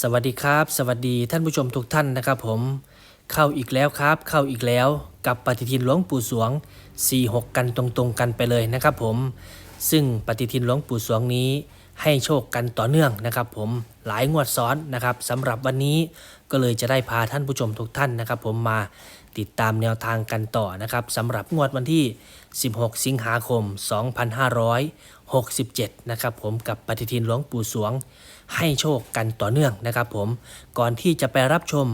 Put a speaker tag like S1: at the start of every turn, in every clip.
S1: สวัสดีครับ สวัสดีท่านผู้ชมทุกท่านนะครับผมเข้าอีกแล้วครับ เข้าอีกแล้วกับปฏิทินหลวงปู่สวง 46 กันตรงๆกันไปเลยนะครับผมซึ่งปฏิทินหลวงปู่สวงนี้ให้โชคกันต่อเนื่องนะครับผมหลายงวดซ้อนนะครับสำหรับวันนี้ก็เลยจะได้พาท่านผู้ชมทุกท่านนะครับ ผมมาติดตามแนวทางกันต่อนะครับสำหรับงวดวันที่ 16 สิงหาคม 2567 นะครับผมกับปฏิทินหลวงปู่สวง ให้โชคกันต่อเนื่องนะครับผมก่อนที่จะไปรับชม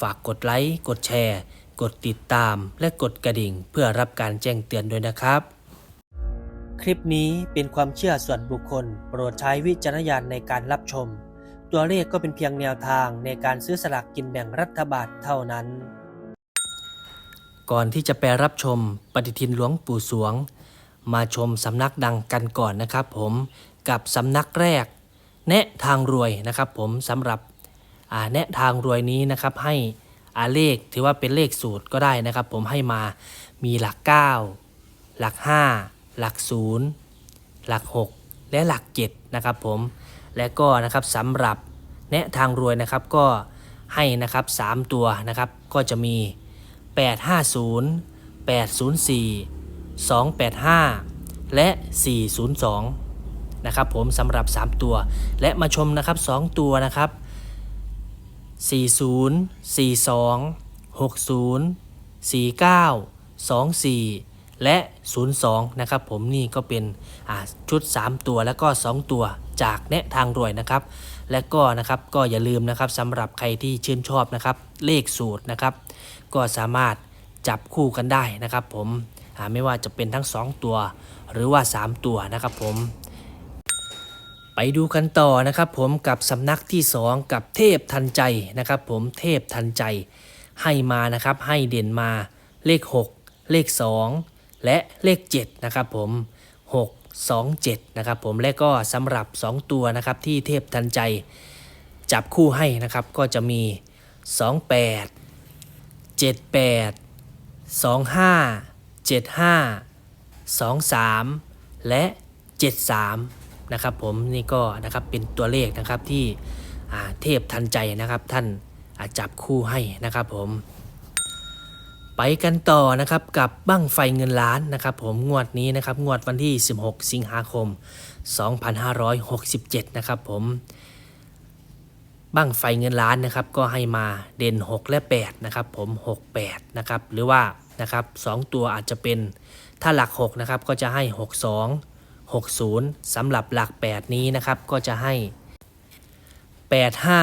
S1: ฝากกดไลค์ กดแชร์ กดติดตาม และกดกระดิ่ง เพื่อรับการแจ้งเตือนด้วยนะครับ คลิปนี้เป็นความเชื่อส่วนบุคคล โปรดใช้วิจารณญาณในการรับชม ตัวเลขก็เป็นเพียงแนวทางในการซื้อสลากกินแบ่งรัฐบาลเท่านั้น ก่อนที่จะไปรับชมปฏิทินหลวงปู่สวง มาชมสำนักดังกันก่อนนะครับผมกับสำนักแรก แนะทางรวยนะครับผมสำหรับแนะทางรวยนี้นะครับให้อาเลขถือว่าเป็นเลขสูตรก็ได้นะครับ ผมให้มามีหลัก 9 หลัก 5 หลัก 0 หลัก 6 และหลัก 7 นะครับผมและก็นะครับสำหรับแนะทางรวยนะครับก็ให้นะครับ 3 ตัวนะครับก็จะมี 850 804 285 และ 402 นะครับผมสำหรับ 3 ตัว และมาชมนะครับ 2 ตัวนะครับ 40 42 60 49 24 และ 02 นะครับผมนี่ก็เป็นชุด 3 ตัวแล้วก็ 2 ตัวจากแนะทางรวยนะครับ และก็นะครับก็อย่าลืมนะครับสำหรับใครที่ชื่นชอบนะครับเลขสูตรนะครับ ก็สามารถจับคู่กันได้นะครับผมไม่ว่าจะเป็นทั้ง 2 ตัว หรือว่า 3 ตัวนะครับผมไปดูกันต่อนะครับผมกับสำนักที่ 2 กับเทพทันใจนะครับผมเทพทันใจให้มานะครับให้เด่นมาเลข 6 เลข 2 และเลข7นะครับผม6 2 7นะครับผมและก็สำหรับ 2 ตัวนะครับที่เทพทันใจ จับคู่ให้นะครับก็จะมี 28 78 25 75 23และ73นะครับผมนี่ก็นะครับเป็นตัวเลขนะครับที่เทพทันใจนะครับท่านอาจับคู่ให้นะครับผม ไปกันต่อนะครับกับบั้งไฟเงินล้านนะครับผมงวดนี้นะครับงวดวันที่ 16 สิงหาคม 2567 นะครับผม บั้งไฟเงินล้านนะครับก็ให้มาเด่น 6 และ 8 นะครับผม 6 8 นะครับหรือว่านะครับ2ตัวอาจจะเป็นถ้าหลัก 6 นะครับก็จะให้ 62 60สำหรับหลัก 8 นี้นะครับก็จะให้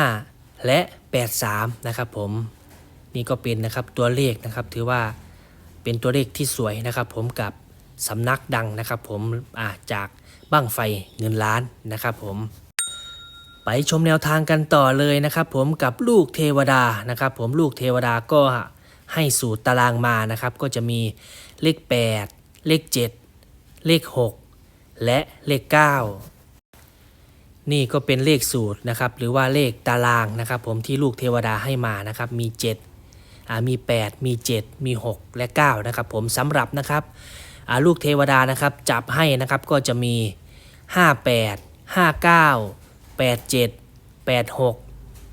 S1: 85 และ 83 นะครับผมนี่ก็เป็นนะครับตัวเลขนะครับถือว่าเป็นตัวเลขที่สวยนะครับผมกับสำนักดังนะครับผมจากบั้งไฟเงินล้านนะครับผม ไปชมแนวทางกันต่อเลยนะครับ ผมกับลูกเทวดานะครับผมลูกเทวดาก็ให้สูตรตารางมานะครับ ก็จะมีเลข 8 เลข 7 เลข 6 และเลข 9 นี่ก็เป็นเลขสูตรนะครับหรือว่าเลขตารางนะครับ ผมที่ลูกเทวดาให้มานะครับมี 7 มี 8 มี 7 มี 6 และ 9 นะครับ ผมสำหรับนะครับลูกเทวดานะครับจับให้นะครับก็จะมี 58 59 87 86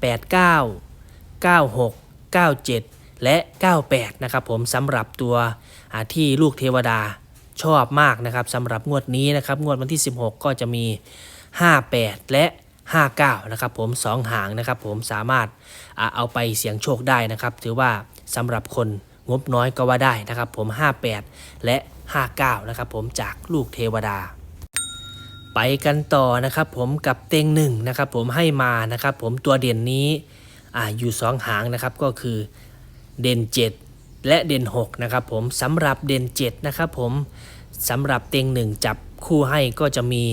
S1: 89 96 97 และ 98 นะครับผมสำหรับตัวที่ลูกเทวดาชอบมากนะครับสำหรับงวดนี้นะครับงวดวันที่ 16 ก็จะมี 58 และ 59 นะครับผม 2 หางนะครับผมสามารถเอาไปเสี่ยงโชคได้นะครับ ถือว่าสำหรับคนงบน้อยก็ว่าได้นะครับผม 58 และ 59 นะครับผมจากลูกเทวดา ไปกันต่อนะครับผมกับเต็งหนึ่งนะครับผมให้มานะครับผมตัวเด่นนี้อ่าอยู่สองหางนะครับก็คือเด่น 7 และเด่น6นะครับผมสำหรับเด่น7นะครับผมสำหรับเต็งหนึ่งจับคู่ให้ก็จะมี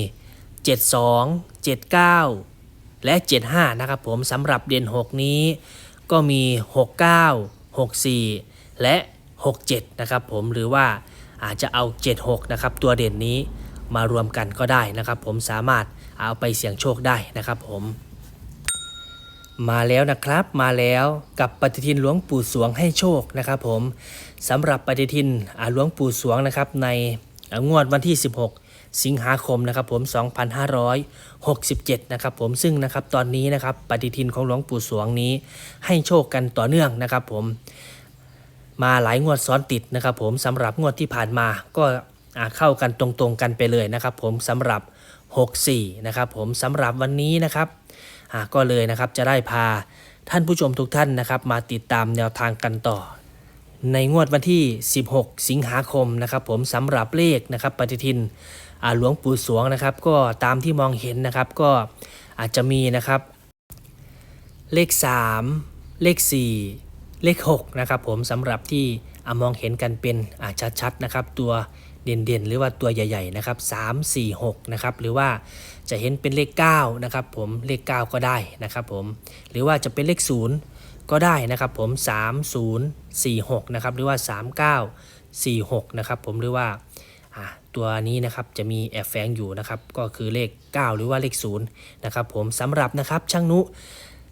S1: 72 79 และ 75นะครับผมสำหรับเด่น 6 นี้ก็มี 69 64 และ 67นะครับผมหรือว่าอาจจะเอา 76นะครับตัวเด่นนี้ มารวมกันก็ได้นะครับ ผมสามารถเอาไปเสี่ยงโชคได้นะครับผม มาแล้วนะครับมาแล้วกับปฏิทินหลวงปู่สวงให้โชคนะครับ ผมสำหรับปฏิทินหลวงปู่สวงนะครับในงวดวันที่ 16สิงหาคมนะครับผม2567นะครับผมซึ่งนะครับตอนนี้นะครับปฏิทินของหลวงปู่สวงนี้ ให้โชคกันต่อเนื่องนะครับผมมาหลายงวดซ้อนติดนะครับผมสำหรับงวดที่ผ่านมาก็ เข้ากันตรงๆกันไปเลยนะครับ ผมสำหรับ 64 นะครับ ผมสำหรับวันนี้นะครับก็เลยนะครับจะได้พาท่านผู้ชมทุกท่านนะครับ มาติดตามแนวทางกันต่อ ในงวดวันที่ 16 สิงหาคมนะครับ ผมสำหรับเลขนะครับ ปฏิทินหลวงปู่สวงนะครับ ก็ตามที่มองเห็นนะครับ ก็อาจจะมีนะครับ เลข 3 เลข 4 เลข 6 นะครับ ผมสำหรับที่อมองเห็นกันเป็นชัดๆนะครับ ตัว เด่นๆ หรือว่าตัวใหญ่ๆนะครับ3 4 6นะครับหรือว่าจะเห็นเป็นเลข9นะครับผมเลข 9 ก็ได้นะครับผมหรือว่าจะเป็นเลข 0 ก็ได้นะครับผม 3046นะครับหรือว่า 3946นะครับผมหรือว่าตัวนี้นะครับจะมีแอบแฝงอยู่นะครับก็คือเลข 9 หรือว่าเลข0นะครับผมสำหรับนะครับช่างนุ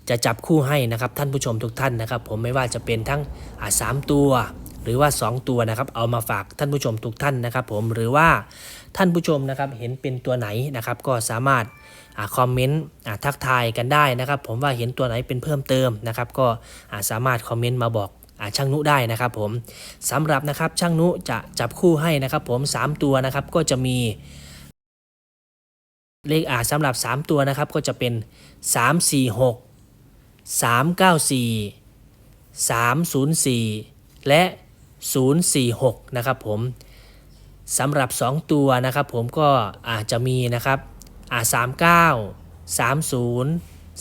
S1: จะจับคู่ให้นะครับท่านผู้ชมทุกท่านนะครับ ผมไม่ว่าจะเป็นทั้งสามตัว หรือว่า 2 ตัวนะครับ เอามาฝากท่านผู้ชมทุกท่านนะครับ ผมหรือว่าท่านผู้ชมนะครับเห็นเป็นตัวไหนนะครับ ก็สามารถอคอมเมนต์ทักทายกันได้นะครับ ผมว่าเห็นตัวไหนเป็นเพิ่มเติมนะครับ ก็สามารถคอมเมนต์มาบอกช่างนุได้นะครับ ผมสำหรับนะครับช่างนุจะจับคู่ให้นะครับ ผม 3 ตัวนะครับก็จะมีเลขอ่าสำหรับ 3 ตัวนะครับก็จะเป็น 3 4 6 394 304 และ 046 นะครับผมสำหรับ 2 ตัวนะครับผมก็อาจจะมีนะครับอ่า39 30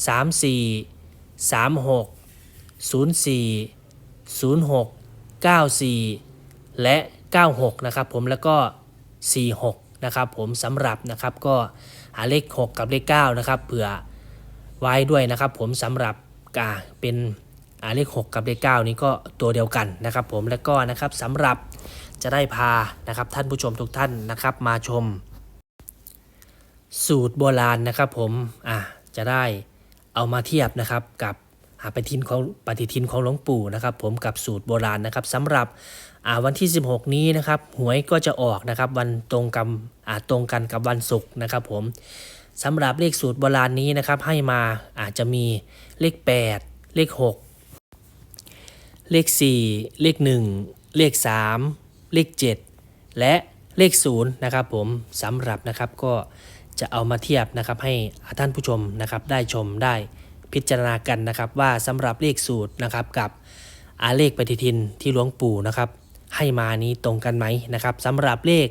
S1: 34 36 04 06 94 และ 96 นะครับผมแล้วก็ 46 นะครับผมสำหรับนะครับก็หาเลข 6 กับเลข 9 นะครับเผื่อไว้ด้วยนะครับผมสำหรับกาเป็น เลข 6 กับเลข 9 นี้ก็ตัวเดียวกันนะครับผมแล้วก็นะครับสำหรับจะได้พานะครับท่านผู้ชมทุกท่านนะครับมาชม สูตรโบราณนะครับผมอ่าจะได้เอามาเทียบนะครับกับหาปฏิทินของปฏิทินของหลวงปู่นะครับผมกับสูตรโบราณนะครับสำหรับวันที่ 16 นี้นะครับหวยก็จะออกนะครับวันตรงกับตรงกันกับวันศุกร์นะครับผมสำหรับเลขสูตรโบราณนี้นะครับให้มาอาจจะมีเลข 8 เลข 6 เลข 4 เลข 1 เลข 3 เลข 7 และเลข 0 นะครับผมสำหรับนะครับก็จะเอามาเทียบนะครับให้ท่านผู้ชมนะครับได้ชมได้พิจารณากันนะครับว่าสำหรับเลขสูตรนะครับกับอาเลขปฏิทินที่หลวงปู่นะครับให้มานี้ตรงกันไหมนะครับสำหรับเลข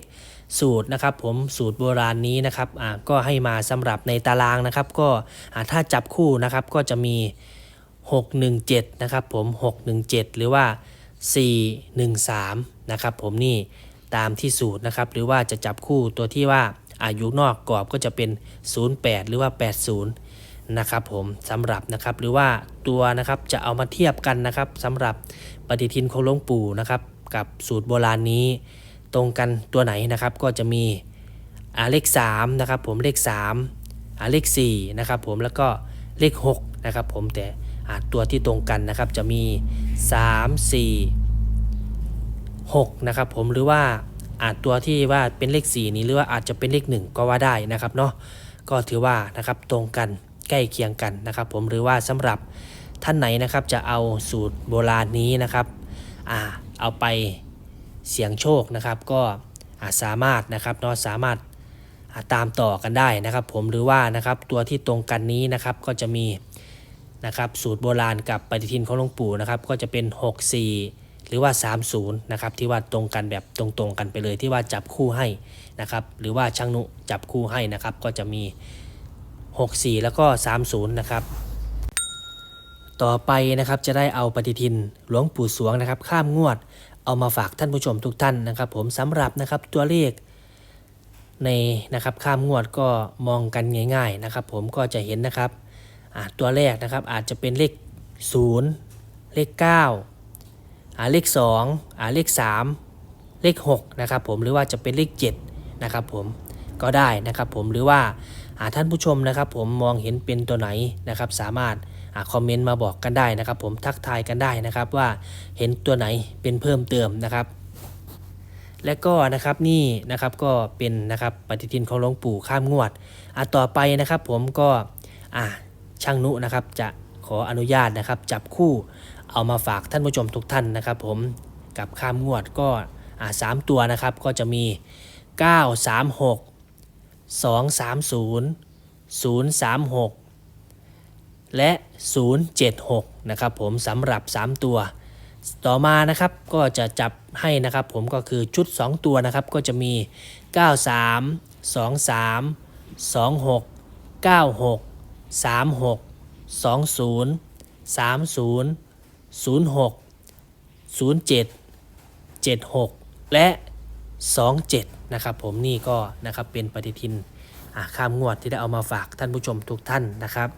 S1: สูตรนะครับผมสูตรโบราณนี้นะครับอ่าก็ให้มาสำหรับในตารางนะครับ ก็อ่าถ้าจับคู่นะครับก็จะมี 617 นะครับผม 617 หรือว่า 413 นะครับผมนี่ตามที่สูตรนะครับ หรือว่าจะจับคู่ตัวที่ว่าอายุนอกกรอบก็จะเป็น 08 หรือว่า 80 นะครับผมสำหรับนะครับหรือว่าตัวนะครับจะเอามาเทียบกันนะครับสำหรับปฏิทินของหลวงปู่นะครับกับสูตรโบราณนี้ ตรงกันตัวไหนนะครับก็จะมีอาเลข3นะครับผมเลข3อาเลข4นะครับผมแล้วก็เลข6นะครับผมแต่ ตัวที่ตรงกันนะครับจะมี 3 4 6นะครับผมหรือว่าอาจตัวที่ว่าเป็นเลข 4 นี้หรือว่าอาจจะเป็นเลข 1 ก็ว่าได้นะครับเนาะก็ถือว่านะครับตรงกันใกล้เคียงกันนะครับ ผมหรือว่าสำหรับท่านไหนนะครับจะเอาสูตรโบราณนี้นะครับอ่าเอาไปเสียงโชคนะครับ ก็อาจสามารถนะครับเนาะสามารถาตามต่อกันได้นะครับ ผมหรือว่านะครับตัวที่ตรงกันนี้นะครับก็จะมี นะครับสูตรโบราณกับปฏิทินของหลวงปู่นะครับก็จะเป็น 64 หรือว่า 30นะครับที่ว่าตรงกันแบบตรงๆกันไปเลยที่ว่าจับคู่ให้นะครับหรือว่าช่างนุจับคู่ให้นะครับก็จะมี 64 แล้วก็ 30นะครับต่อไปนะครับจะได้เอาปฏิทินหลวงปู่สวงนะครับข้ามงวดเอามาฝากท่านผู้ชมทุกท่านนะครับ ผมสำหรับนะครับตัวเลขในนะครับข้ามงวดก็มองกันง่าย ๆนะครับ ผมก็จะเห็นนะครับ ตัวแรกนะครับอาจจะเป็นเลข 0 เลข9อ่าเลข2อ่าเลข 3 เลข6นะครับผมหรือว่าจะเป็นเลข7นะครับผมก็ได้นะครับผมหรือว่าาท่านผู้ชมนะครับผมมองเห็นเป็นตัวไหนนะครับสามารถาคอมเมนต์มาบอกกันได้นะครับ ผมทักทายกันได้นะครับว่าเห็นตัวไหนเป็นเพิ่มเติมนะครับ และก็นะครับนี่นะครับก็เป็นนะครับปฏิทินของหลวงปู่ข้ามงวดอะต่อไปนะครับผมก็อะ ช่างนุนะครับ จะขออนุญาตนะครับ จับคู่เอามาฝากท่านผู้ชมทุกท่านนะครับ ผมกับข้ามงวดก็อะสามตัวนะครับก็จะมี 936 230 036 และ 076 นะครับผมสำหรับ 3 ตัว ต่อมานะครับก็จะจับให้นะครับผมก็คือชุด 2 ตัวนะครับก็จะมี 93 23 26 96 36 20 30 06 07 76 และ 27 นะครับผมนี่ก็นะครับเป็นปฏิทินข้ามงวดที่ได้เอามาฝากท่านผู้ชมทุกท่านนะครับ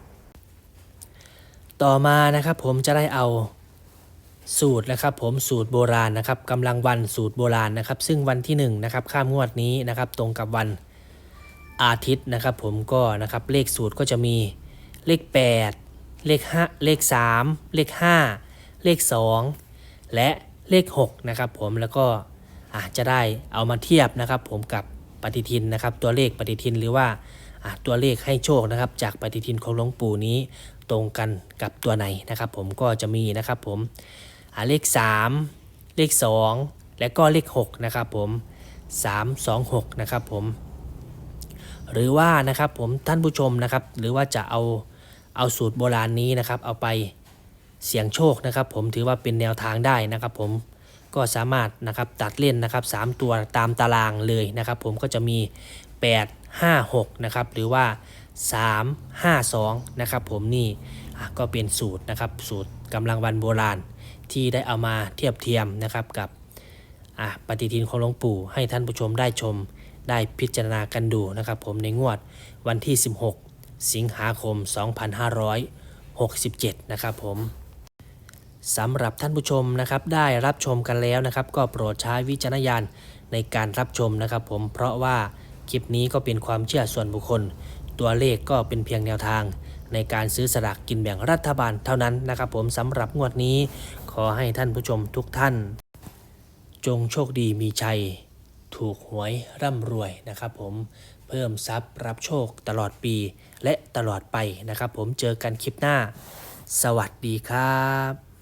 S1: ต่อมานะครับผมจะได้เอาสูตรนะครับผมสูตรโบราณนะครับกำลังวันสูตรโบราณนะครับ ซึ่งวันที่1นะครับข้ามงวดนี้นะครับตรงกับวันอาทิตย์นะครับ ผมก็นะครับเลขสูตรก็จะมี เลข 8 เลข5เลข 3 เลข 5 เลข 2 และเลข6นะครับผมแล้วก็อาจจะได้เอามาเทียบนะครับ ผมกับปฏิทินนะครับ ตัวเลขปฏิทินหรือว่าตัวเลขให้โชคนะครับ จากปฏิทินของหลวงปู่นี้ตรงกันกับตัวไหนนะครับ ผมก็จะมีนะครับผมเลข 3 เลข 2 และก็เลข 6 นะครับผม 3 2 6 นะครับผม หรือว่านะครับผมท่านผู้ชมนะครับ หรือว่าจะเอา เอาสูตรโบราณนี้นะครับ เอาไปเสี่ยงโชคนะครับ ผมถือว่าเป็นแนวทางได้นะครับ ผมก็สามารถนะครับตัดเล่นนะครับ 3 ตัวตามตารางเลยนะครับ ผมก็จะมี 8 5 6นะครับหรือว่า 3 5 2นะครับผมนี่ก็เป็นสูตรนะครับสูตรกำลังวันโบราณที่ได้เอามาเทียบเทียมนะครับกับปฏิทินของหลวงปู่ให้ท่านผู้ชมได้ชมได้พิจารณากันดูนะครับ ผมในงวดวันที่ 16 สิงหาคม 2567 นะครับผมสำหรับท่านผู้ชมนะครับได้รับชมกันแล้วนะครับ ก็โปรดใช้วิจารณญาณในการรับชมนะครับผมเพราะว่าคลิปนี้ก็เป็นความเชื่อส่วนบุคคล ตัวเลขก็เป็นเพียงแนวทาง ในการซื้อสลากกินแบ่งรัฐบาลเท่านั้นนะครับ ผมสำหรับงวดนี้ ขอให้ท่านผู้ชมทุกท่าน จงโชคดีมีชัย ถูกหวยร่ำรวยนะครับผม พิ่มทรัพย์รับโชคตลอดปีและตลอดไปนะครับ ผมเจอกันคลิปหน้า สวัสดีครับ